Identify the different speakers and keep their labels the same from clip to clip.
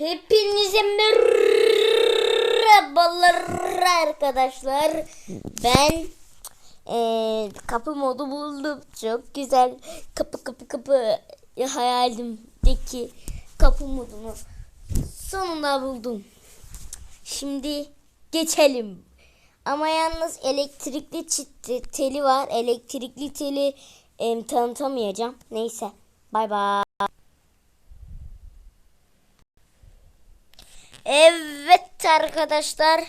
Speaker 1: Hepinize merhabalar arkadaşlar. Ben eee, kapı modu buldum. Çok güzel. Kapı kapı kapı hayalimdeki kapı modunu sonunda buldum. Şimdi geçelim. Ama yalnız elektrikli teli var. Elektrikli teli em, tanıtamayacağım. Neyse. Bay bay. Evet arkadaşlar.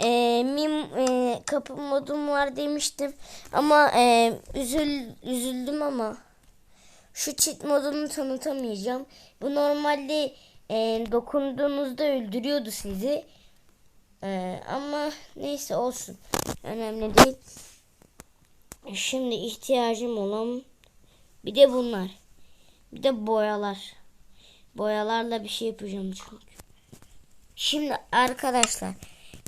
Speaker 1: Ee, mim e, kapı modum var demiştim ama e, üzül üzüldüm ama şu çit modunu tanıtamayacağım. Bu normalde e, dokunduğunuzda öldürüyordu sizi. E, ama neyse olsun. Önemli değil. Şimdi ihtiyacım olan bir de bunlar. Bir de boyalar. Boyalarla bir şey yapacağım çünkü. Şimdi arkadaşlar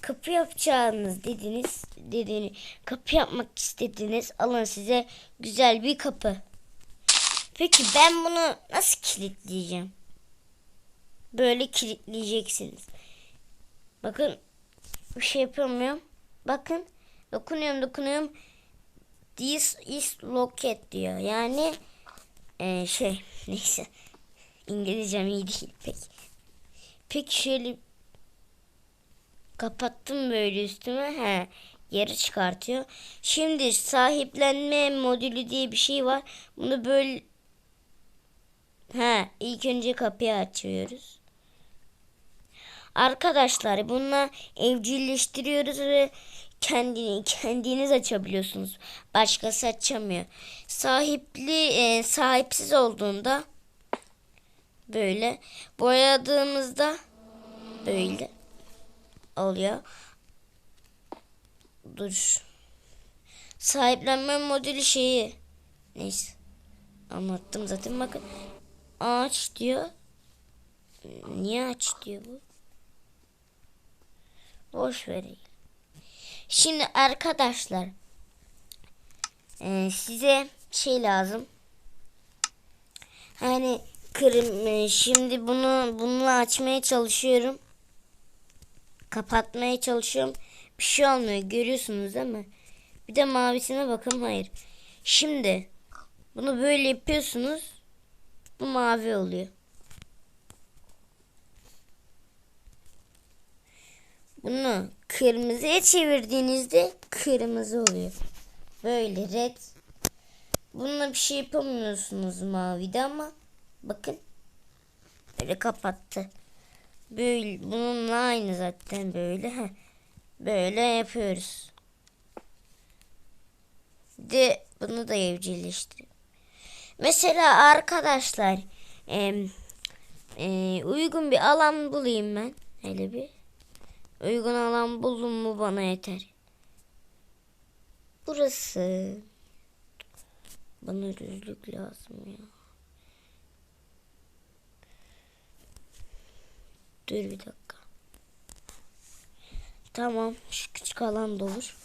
Speaker 1: kapı yapacağınız dediniz dediğini kapı yapmak istediniz alın size güzel bir kapı. Peki ben bunu nasıl kilitleyeceğim? Böyle kilitleyeceksiniz. Bakın bir şey yapamıyorum. Bakın dokunuyorum dokunuyorum. This is locked diyor. Yani eee, şey neyse İngilizcem iyi değil pek. Peki şöyle kapattım böyle üstüme. He, yeri çıkartıyor. Şimdi sahiplenme modülü diye bir şey var. Bunu böyle He, ilk önce kapıyı açıyoruz. Arkadaşlar bununla evcilleştiriyoruz ve kendini kendiniz açabiliyorsunuz. Başkası açamıyor. Sahipli e, sahipsiz olduğunda böyle boyadığımızda böyle oluyor. Dur. Sahiplenme modülü şeyi. Neyse. Anlattım zaten bakın. Aç diyor. Niye aç diyor bu? Boş vereyim. Şimdi arkadaşlar e, size şey lazım. Hani kırım e, şimdi bunu bununla açmaya çalışıyorum. Kapatmaya çalışıyorum. Bir şey olmuyor. Görüyorsunuz değil mi? Bir de mavisine bakın. Hayır. Şimdi bunu böyle yapıyorsunuz. Bu mavi oluyor. Bunu kırmızıya çevirdiğinizde kırmızı oluyor. Böyle red. Bununla bir şey yapamıyorsunuz mavide ama bakın böyle kapattı. Böyle bununla aynı zaten böyle. Böyle yapıyoruz. De bunu da evcilleştir. Mesela arkadaşlar em, e, uygun bir alan bulayım ben. Hele bir. Uygun alan buldum mu bana yeter. Burası. Bana düzlük lazım ya. Dur bir dakika. Tamam. Şu küçük alan da olur.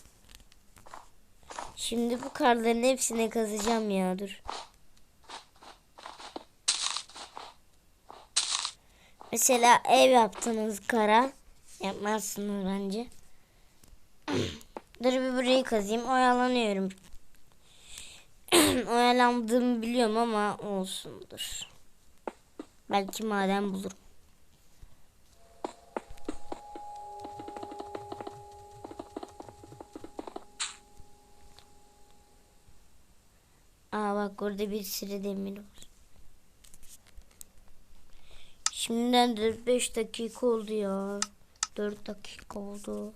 Speaker 1: Şimdi bu karların hepsine kazacağım ya dur. Mesela ev yaptınız kara. Yapmazsınız bence. dur bir burayı kazayım. Oyalanıyorum. Oyalandığımı biliyorum ama olsundur. Belki maden bulurum. Bak orada bir sürü demir var. Şimdiden 4-5 dakika oldu ya. 4 dakika oldu.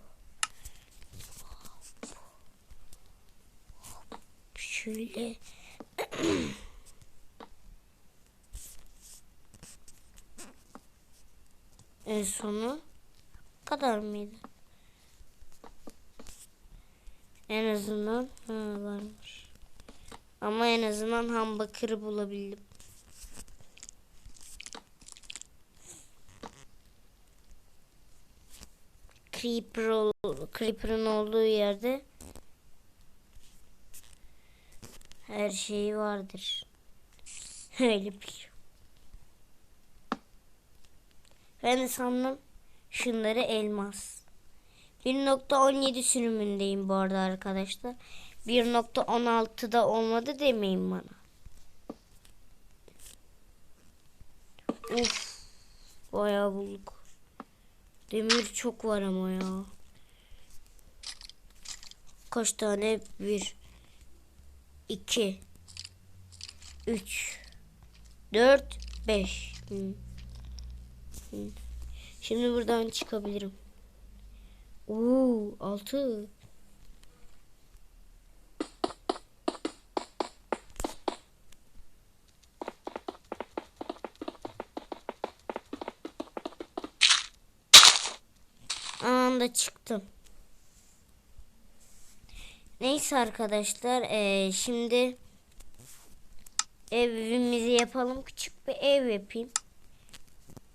Speaker 1: Şöyle. en sonu kadar mıydı? En azından ha, varmış. Ama en azından ham bakırı bulabildim. Creeper ol, Creeper'ın olduğu yerde her şey vardır. Öyle. Ve Ben de sandım şunları elmas. 1.17 sürümündeyim bu arada arkadaşlar. 1.16'da olmadı demeyin bana. Uf. Bayağı bulduk. Demir çok var ama ya. Kaç tane? Bir. iki, Üç. Dört. Beş. Şimdi buradan çıkabilirim. Oo, altı. Anında çıktım. Neyse arkadaşlar eee, şimdi evimizi yapalım. Küçük bir ev yapayım.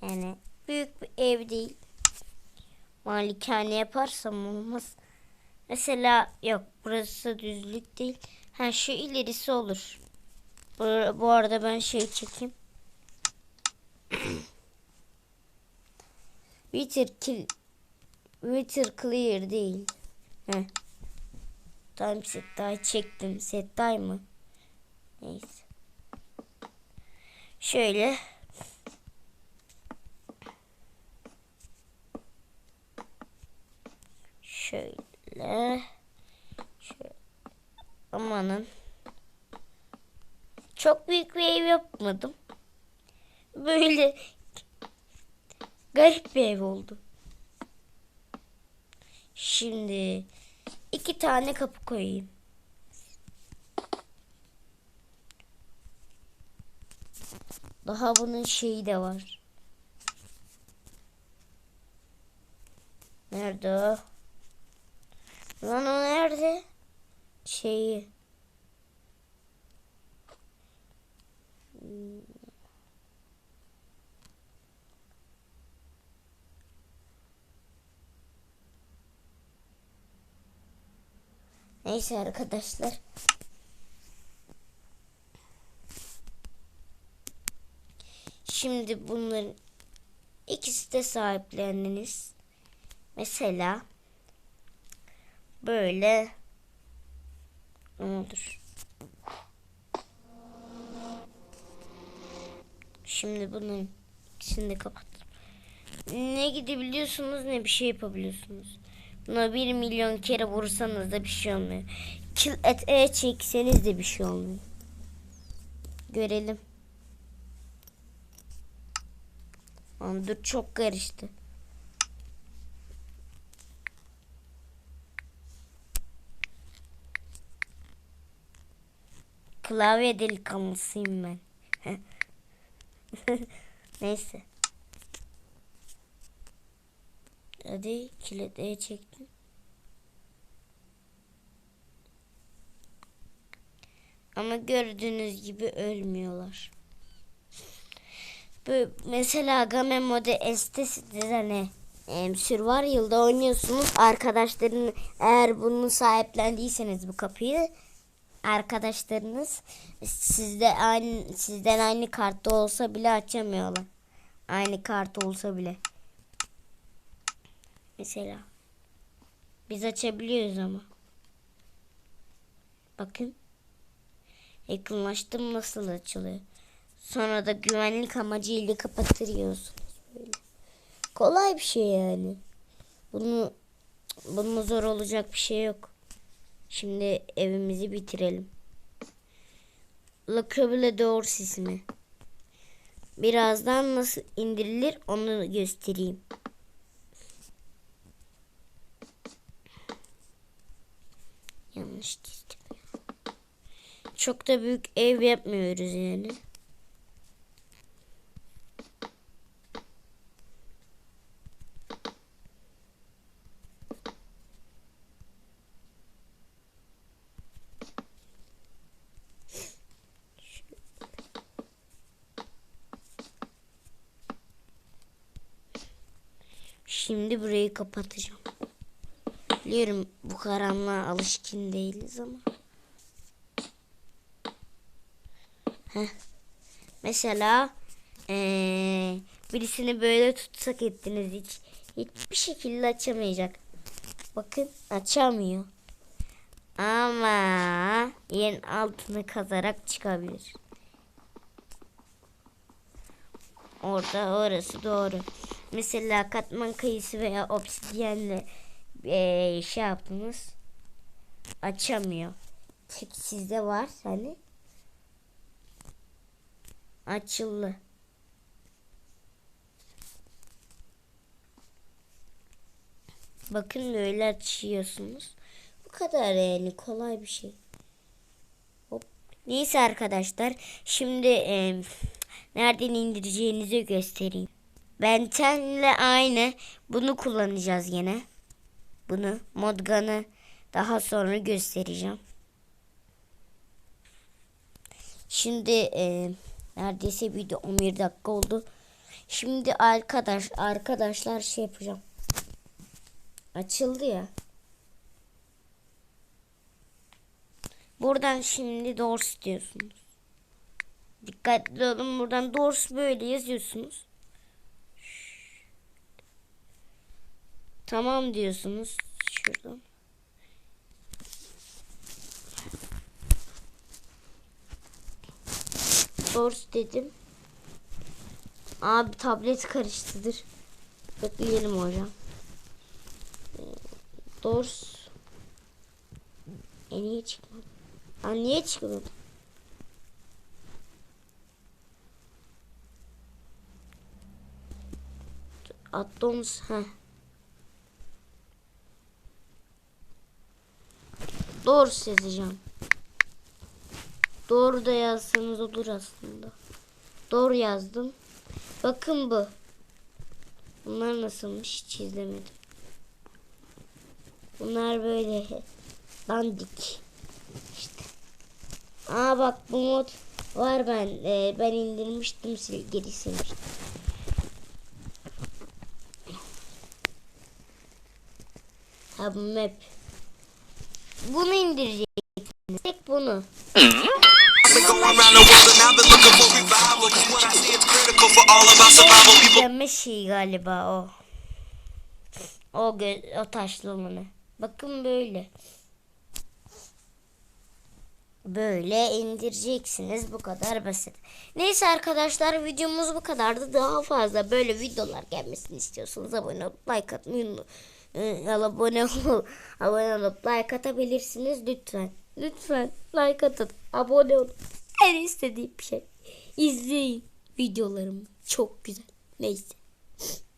Speaker 1: Yani büyük bir ev değil. Malikane yaparsam olmaz. Mesela yok burası düzlük değil. Ha şu ilerisi olur. Bu, bu arada ben şey çekeyim. Wither kill Wither clear değil. Heh. Time set daha çektim. Set time mı? Neyse. Şöyle. Şöyle. Şöyle. Amanın. Çok büyük bir ev yapmadım. Böyle garip bir ev oldu. Şimdi iki tane kapı koyayım. Daha bunun şeyi de var. Nerede o? Lan o nerede? Şeyi. Neyse arkadaşlar. Şimdi bunların ikisi de sahiplendiniz. Mesela böyle olur. Şimdi bunun ikisini de kapat. Ne gidebiliyorsunuz ne bir şey yapabiliyorsunuz. Buna bir milyon kere vursanız da bir şey olmuyor. Kill et e çekseniz de bir şey olmuyor. Görelim. Lan dur çok karıştı. Klavye delikanlısıyım ben. Neyse. Hadi kiliteye çektim. Ama gördüğünüz gibi ölmüyorlar. Bu mesela Game Mode S'te siz hani e, Survival'da oynuyorsunuz. Arkadaşların eğer bunu sahiplendiyseniz bu kapıyı arkadaşlarınız sizde aynı sizden aynı kartta olsa bile açamıyorlar. Aynı kart olsa bile. Mesela. Biz açabiliyoruz ama. Bakın. Yakınlaştım nasıl açılıyor. Sonra da güvenlik amacıyla kapatıyorsunuz. Böyle. Kolay bir şey yani. Bunu bunun zor olacak bir şey yok. Şimdi evimizi bitirelim. Lockable Doors ismi. Birazdan nasıl indirilir onu göstereyim. Yanlış dizdim. Çok da büyük ev yapmıyoruz yani. Şimdi burayı kapatacağım. Biliyorum bu karanlığa alışkın değiliz ama. Heh. Mesela ee, birisini böyle tutsak ettiniz hiç hiçbir şekilde açamayacak. Bakın açamıyor. Ama yerin altını kazarak çıkabilir. Orada orası doğru. Mesela katman kayısı veya obsidyenle eee, şey yaptınız. Açamıyor. Tek sizde var hani. Açıldı. Bakın böyle açıyorsunuz. Bu kadar yani kolay bir şey. Hop. Neyse arkadaşlar. Şimdi e, nereden indireceğinizi göstereyim. Bentenle aynı. Bunu kullanacağız yine. Bunu modganı daha sonra göstereceğim. Şimdi e, neredeyse video 11 dakika oldu. Şimdi arkadaş arkadaşlar şey yapacağım. Açıldı ya. Buradan şimdi doors diyorsunuz. Dikkatli olun buradan doors böyle yazıyorsunuz. Tamam diyorsunuz. Şuradan. Doors dedim. Abi tablet karıştıdır. Bekleyelim hocam. Doors. E niye çıkmadı? Ha niye çıkmadı? Addons ha. Doğru yazacağım. Doğru da yazsanız olur aslında. Doğru yazdım. Bakın bu. Bunlar nasılmış hiç izlemedim. Bunlar böyle dandik. İşte. Aa bak bu mod var ben e, ben indirmiştim geri silmiştim. Ha map. Bunu indireceksiniz. Tek bunu. Dönme şeyi galiba o. O gö o taşlı. Bakın böyle. Böyle indireceksiniz. Bu kadar basit. Neyse arkadaşlar videomuz bu kadardı. Daha fazla böyle videolar gelmesini istiyorsanız abone olup like atmayı unutmayın. Ee, abone olup, abone olup like atabilirsiniz lütfen. Lütfen like atın. Abone olun. Her istediğim şey. İzleyin videolarımı. Çok güzel. Neyse.